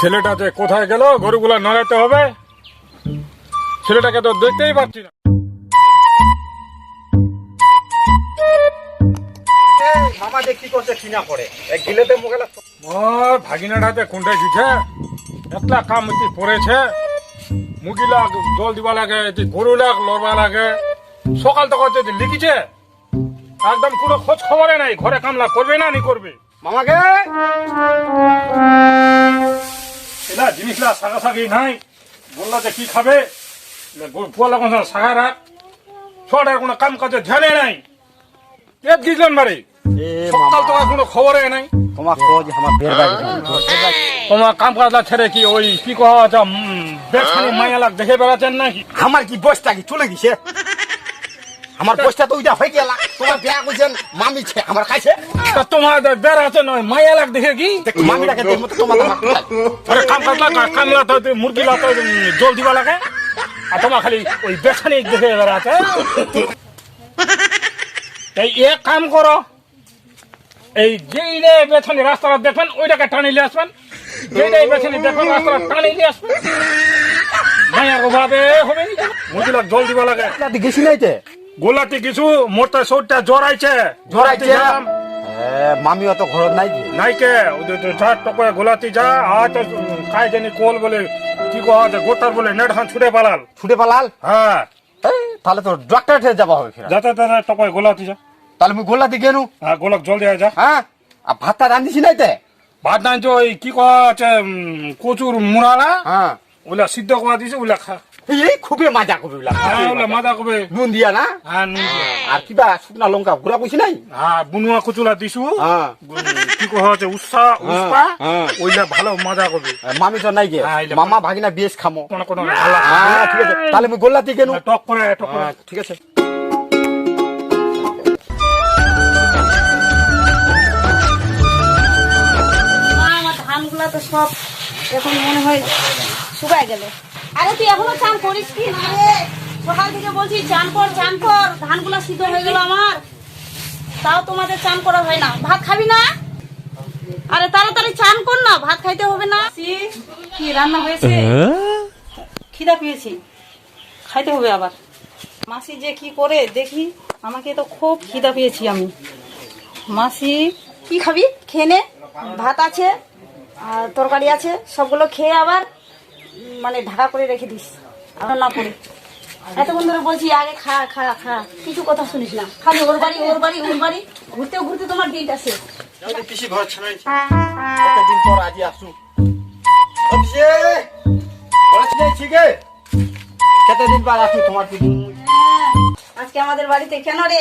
ছেলেটা যে কোথায় গেল, গরুগুলা নড়াতে হবে। ছেলেটাকে তো দেখতেই পাচ্ছি না। করছে ভাগিনাটাতে কোনটা কাম জল দিবা লাগে গরুলাক লাগে। সকাল তখন যদি লিখিছে, একদম কোনো খোঁজ খবরে নাই, ঘরে কামলা করবে না, নি করবে? মামাকে? এলা জিনিসলা সাগা সাগি নাই। বললা যে কি খাবে? পোলা কোন সাগা রাখ। ছোটার কোনো কাম কাজে ধ্যানে নাই। কে গিয়েছিলেন বাড়ি? সকাল তো কোনো খবরে নাই। তোমার খোঁজ আমার বের তোমার কাম কাজটা ছেড়ে কি ওই কি আছে বেখানি মায়া লাগ দেখে বেড়াচ্ছেন নাকি? আমার কি বসটা কি? চলে গেছে। আমার বসটা তো ওইটা হয়ে গেল। তোমার বিয়া করছেন মামি ছে আমার খাইছে। তা তোমার বেড়াচ্ছে নয় মায়া লাগ দেখে কি? দেখো মামিটাকে দেখব তো তোমার আরে কাম কাজলা কামলা তো মুরগি লাতো জল দিবা লাগে। আর তোমার খালি ওই বেখানি দেখে বেড়াচ্ছে এই এক কাম করো এই যেই রে বেছানি রাস্তাটা দেখবেন ওইটাকে টানিলে আসবেন। যেইটাই বেছানি দেখবেন রাস্তাটা টানিলে আসবেন। মায়ার অভাবে হবে। মুরগিলা জল দিবা লাগে। গেছি নাই তে গোলাটি কিছু মোটা সৌটা জড়াইছে। জড়াইছে। মামি অত ঘর নাই নাইকে তো যা টকরে গোলাতি যা আজ কাই জানি কোল বলে কি কো আছে গোটার বলে নেট হান ছুটে পালাল। ছুটে পালাল? হ্যাঁ। তাহলে তো ডক্টর ঠে যাবা হবে যাতে তাতে টকরে গোলাতি যা তাহলে মুই গোল্লাতে গেনু। হ্যাঁ গোলাপ জল দেয়া যা। হ্যাঁ? আর ভাতটা রান্ধিছি নাই তে? ভাত নাই তো কি কো আছে উম, কচুর মুড়ালা? হ্যাঁ। ওলা সিদ্ধ করা দিছে ওলা খা এই খুবই মজা করবে ওগুলা। হ্যাঁ মাদা কবে। নুন দিয়া না? হ্যাঁ নুন দিয়া। আর কিবা শুকনা লঙ্কা গুড়া কইছি নাই? হ্যাঁ বুনুয়া কচুলা দিছু। হ্যাঁ। কি কো আছে উৎসা উৎসা হ্যাঁ। ওইলা ভালো মজা করবে মামি তো নাই গে। হ্যাঁ, মামা ভাগিনা বেশ খামো। কোনো কোনো ভালো। হ্যাঁ ঠিক আছে। তাহলে মুই গোল্লাতে গেনু টক করে টক করে। ঠিক আছে। ধানগুলা তো সব এখন মনে হয় শুকায় গেল। আরে তুই এখনও চান করিস কি? না রে। সকাল থেকে বলছি, চান কর চান কর। ধানগুলা সিদ্ধ হয়ে গেল আমার। তাও তোমাদের চান করা হয় না। ভাত খাবি না? আরে তাড়াতাড়ি চান কর না, ভাত খাইতে হবে না। কি রান্না হয়েছে? খিদা পেয়েছি। খাইতে হবে আবার। মাসি যে কি করে, দেখি। আমাকে তো খুব খিদা পেয়েছি আমি। মাসি, কি খাবি? খেয়ে নে। ভাত আছে, আর তরকারি আছে, সবগুলো খেয়ে আবার মানে ঢাকা করে রেখে দিস। আর না পড়ে। এতক্ষণ ধরে বলছি আগে খা খা খা। কিছু কথা শুনিস না। খালি ওর বাড়ি ওর বাড়ি ওর বাড়ি। ঘুরতে ঘুরতে তোমার ডেট আছে। পিসি ঘর ছাড়াইছি কতদিন পর আজি আসু। অফিসে! ঘর ছাড়াইছি গে কতদিন পর আসু তোমার হ্যাঁ, আজকে আমাদের বাড়িতে কেন রে?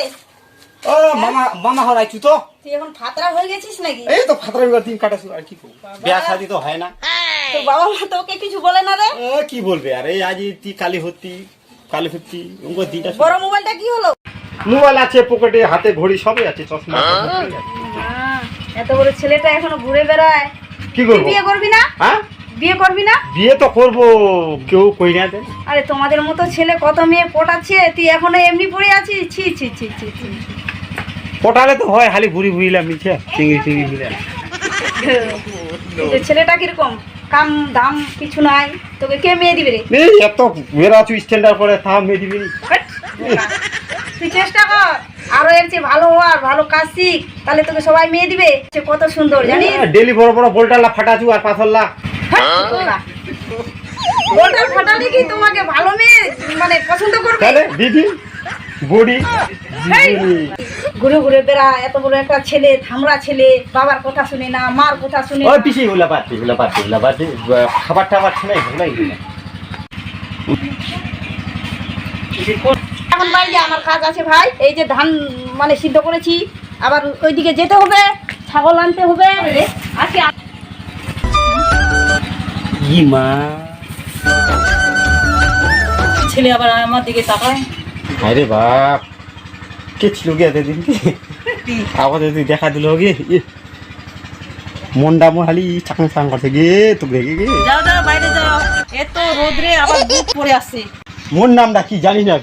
ও মামা মামা ঘর আইছু তো। তুই এখন ফাতরা হয়ে গেছিস নাকি? এই তো ফাতরা বিবার দিন কাটাছু আর কি করব? বিয়া শাদি তো হয় না। তোর বাবা মা তোকে কিছু বলে না রে? ও, কি বলবে? আরে আজ তি কালি হতি কালি হতি উঙ্গো দিটা বড় মোবাইলটা কি হলো? মোবাইল আছে পকেটে হাতে ঘড়ি সবই আছে চশমা। হ্যাঁ, এত বড় ছেলেটা এখনও ঘুরে বেড়ায়। কি তুই করব বিয়ে করবি না? হ্যাঁ? বিয়ে করবি না? বিয়ে তো করব কেউ কই না দেন আরে তোমাদের মতো ছেলে কত মেয়ে পটাচ্ছে তুই এখনও এমনি পড়ে আছিস? ছি ছি ছি ছি। পটালে তো হয় খালি ঘুরি ঘুরিলাম মিছে চিংড়ি চিংড়ি মিলে কিন্তু ছেলেটা কীরকম? কাম দাম কিছু নাই? তোকে কে মেয়ে দিবে রে? এই এত বেড়া আছু স্ট্যান্ডার করে থাম মেয়ে দিবি। তুই চেষ্টা কর। আরও এর চেয়ে ভালো হওয়ার ভালো কাজ শিখ। তাহলে তোকে সবাই মেয়ে দিবে। সে কত সুন্দর জানিস? ডেলি বড় বড় বোল্টালা ফাটাছু আর পাথরলা। বোল্টার ফাটালে কি তোমাকে ভালো মেয়ে মানে পছন্দ করবে? তাহলে দিদি বডি। ঘুরে ঘুরে বেড়া এত বড় একটা ছেলে ছেলে বাবার কথা শুনে না মার কথা শুনে ওই গুলা গুলা গুলা খাবার টাবার এখন বাইরে আমার কাজ আছে ভাই এই যে ধান মানে সিদ্ধ করেছি আবার ওইদিকে যেতে হবে ছাগল আনতে হবে। আজকে মা ছেলে আবার আমার দিকে তাকায়। আরে বাপ কে ছিল গে এতদিন কি? আবার যদি দেখা দিল গে। মনটা মোর খালি চাং চাং করছে গে তো দেখে গে। যাও যাও বাইরে যাও। এত রোদ্রে আবার বুক পড়ে আসছে মোর নামটা কি জানি না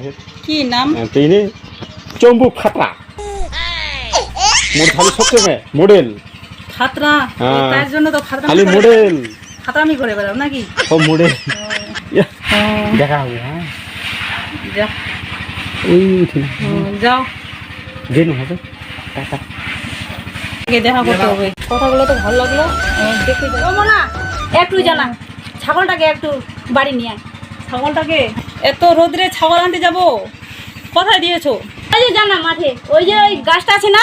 কি নাম? তুই নে। চম্বুক খাতরা। মোর খালি সত্যি মে মডেল খাতরা? হ্যাঁ। তার জন্য তো খাতরা খালি মডেল ফাতামি করে বেড়াও নাকি? সব মোড়ে দেখা হবে হ্যাঁ। ওই উঠি যাও। যেন হবে টাটা। দেখা করতে হবে। কথাগুলো তো ভালো লাগল। দেখে না একটু জানা ছাগলটাকে একটু বাড়ি নিয়ে ছাগলটাকে এত রোদ্রে ছাগল আনতে যাব। কোথায় দিয়েছ? ওই যে জানা মাঠে ওই যে ওই গাছটা আছে না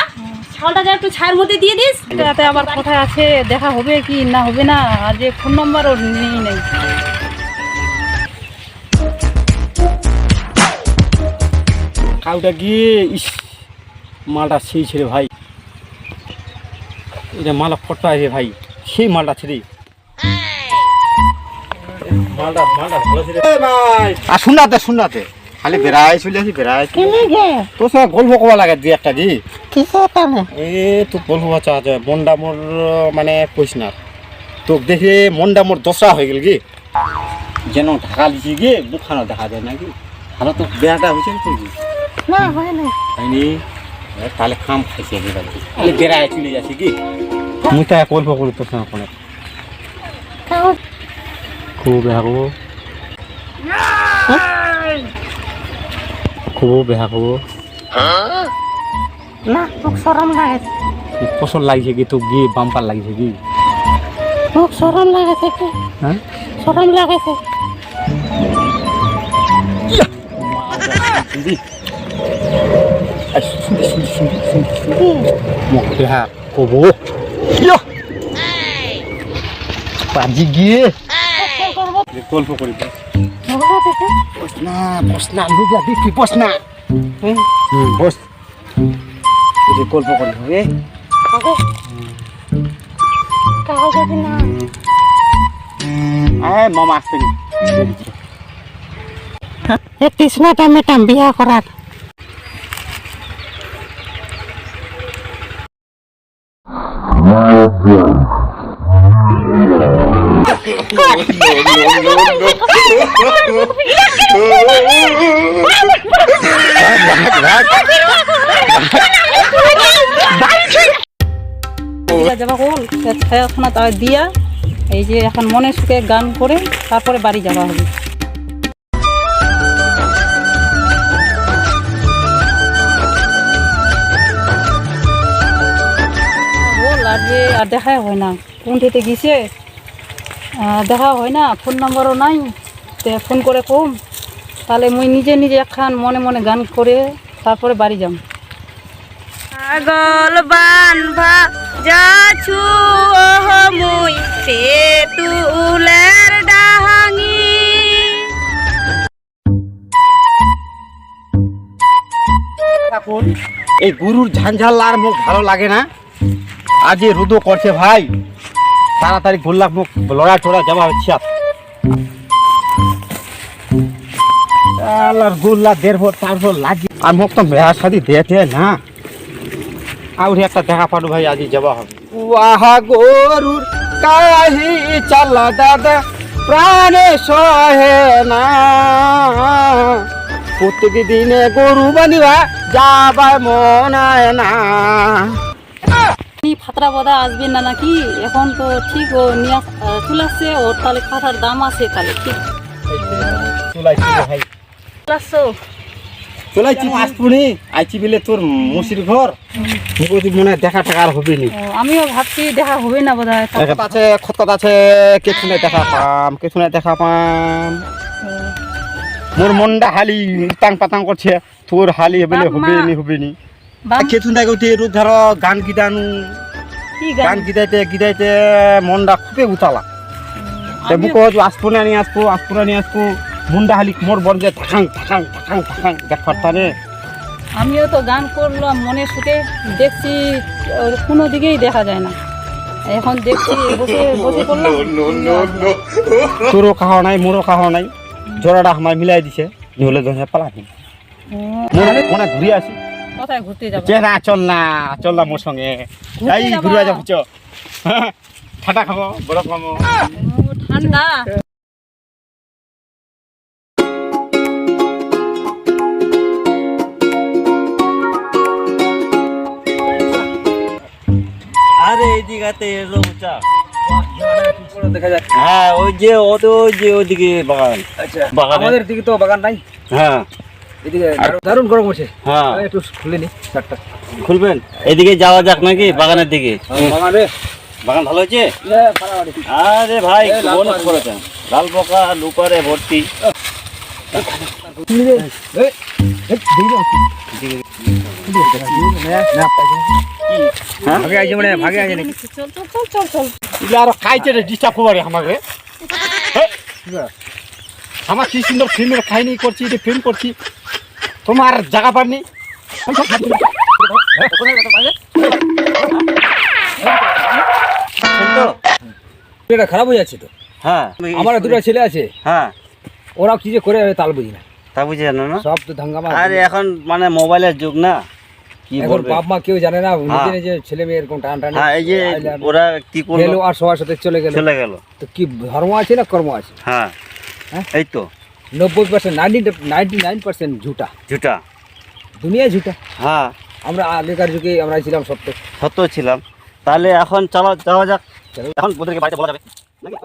ছাগলটাকে একটু ছায়ের মধ্যে দিয়ে দিস। এটাতে আবার কোথায় আছে দেখা হবে কি না হবে না আর যে ফোন নম্বর ওর নেই নেই। কাউটা গিয়ে ইস মালটা সেই ছেড়ে ভাই। এটা মালটা ফটো আছে ভাই সেই মালটা ছেড়ে। আর শুনাতে শুনাতে খালি বেড়াই চলে আসি বেড়াই তোর সঙ্গে গল্প কবা লাগে দুই একটা দি। এ তো গল্প বাচ্চা আছে মনটা মোর মানে কইস না। তোকে দেখে মনটা মোর দশরা হয়ে গেল কি? যেন ঢাকা দিছি গিয়ে দেখা যায় নাকি? ভালো তো বেড়াটা হয়েছে তো কি হয়নি এ, তাহলে খাম খাইছে এবার। খালি বেড়ায় চলে যাচ্ছি কি? মুই তা গল্প করি তোর সঙ্গে কোনো। খুব বেহা করব। খুব বেহা করব। না মোক সরম লাগে পছন্দ লাগছে কি? তো গিয়ে বাম্পার লাগছে কি? মোক সরম লাগেছে কি? হ্যাঁ? সরম লাগেছে। শুনবি আই, শুনবি শুনবি শুনবি শুনবি শুনবি মোক বেহা কব পাজি গিয়ে গল্প করিব ঝগড়া দেখে বস না বস না লুগা দেখি বস না হুম বস এই যে গল্প করি হবে আগে কাগজ যদি না আয় মামা আসতে নি এ তৃষ্ণাটা মেটাম বিয়া করার যাবা কল এই যে এখন মনে সুখে গান করে তারপরে বাড়ি যাওয়া হবে আর যে আর দেখাই হয় না। কোনটিতে গেছে? দেখা হয় না ফোন নম্বরও নাই তে ফোন করে কম। তাহলে মুই নিজে নিজে একখান মনে মনে গান করে তারপরে বাড়ি যাম। পাগল বানভা যাছু ওহ মুই সে তুলের ডাহাঙি। এখন এই গরুর ঝাঞ্ঝাল আর মুখ ভালো লাগে না? আজ রুদো করছে ভাই। গোল্লাক মুখ লড়া টোড়া যাওয়া হচ্ছে আর। আল্লাহর গোল্লা দেড় তারপর লাগি। আর মুখ তো মেয়া শাদি দেতে না। আর একটা দেখা পারো ভাই, আজ যাওয়া হবে। ওয়াহা গরুর কাহি চাল্লা দাদা, প্রাণে সহে না। প্রত্যেক দিনে গরু বানিবা যাবার মন হয় না। নি ফাতরা বদা আসবে না নাকি? এখন তো ঠিক ও নিয়ে চলে আসছে ওর তাহলে খাতার দাম আছে তাহলে ঠিক? চলাইছি আইছি বলে তোর মুসির ঘর। মনে দেখা টাকা আর হবে নি। আমিও ভাবছি দেখা হবে না বোধ হয় খত আছে আছে কিছু দেখা পাম কিছু দেখা পাম। মোর মনটা হালি টাং পাতাং করছে তোর হালি হবে নি হবে নি। রূপ ধর গান গিদানু কি গান গান গিদাইতে গিদাইতে মনটা খুবই উতালা তে মুখ আসব না নিয়ে আসব আসব না নিয়ে আসব মুন্ডা হালি মোর বর যে থাকাং থাকাং থাকাং থাকাং দেখবার তারে আমিও তো গান করলাম মনে সুখে দেখছি কোনো দিকেই দেখা যায় না। এখন দেখছি বসে বসে করলাম তোরও খাওয়া নাই মোরও খাওয়া নাই। জোড়াটা আমার মিলাই দিছে নহলে ধরে পালাবি ও, মোর কোনে ঘুরে আসি কোথায় ঘুরতে যাব? যে না চল না চল না মোর সঙ্গে। এই ঘুরে যাব চ ঠাটা খাব বরফ খাব। ঠান্ডা। আরে এই এলো হ্যাঁ ওই যে ও তো ওই যে ওইদিকে বাগান। আচ্ছা বাগানে- আমাদের দিকে তো বাগান নাই। হ্যাঁ। এদিকে দারুণ- গরম হচ্ছে হ্যাঁ। একটু খুলে নি শার্টটা খুলবেন? এদিকে যাওয়া যাক নাকি? বাগানের দিকে। বাগানে। বাগান ভালো হয়েছে? আরে ভাই লাল বোনাস পোকা। করেছেন? লাল পোকা লুকারে ভর্তি। হ্যাঁ? ভাগে মানে ভাগে আইছে নাকি? চল চল চল চল চল। এগুলো খাইছে রে ডিস্টার্ব করে আমাকে। আমার কি সুন্দর ফিল্মের কাহিনী করছি এটা ফিল্ম করছি। তোমার জায়গা পাননি এটা খারাপ হয়ে যাচ্ছে তো? হ্যাঁ। আমার দুটো ছেলে আছে। হ্যাঁ। ওরা কি যে করে তাল বুঝি না। তা বুঝে জানো না? সব তো ধাঙ্গামা আরে এখন মানে মোবাইলের যুগ না? কি বলবে? বাপ মা কেউ জানে না নিজে হ্যাঁ। নিজে ছেলে মেয়ে এরকম টান টান। হ্যাঁ এই যে ওরা কি গেলো করল আর সবার সাথে চলে গেল। চলে গেল। তো কি ধর্ম আছে না কর্ম আছে? হ্যাঁ। হ্যাঁ? এই তো। নব্বই percent ninety ninety nine percent ঝুটা। ঝুটা। দুনিয়া ঝুটা। হ্যাঁ। আমরা আগেকার যুগে আমরা ছিলাম সত্য। সত্য ছিলাম। তাহলে এখন চলো যাওয়া যাক। এখন ওদেরকে বাড়িতে বলা যাবে। নাকি?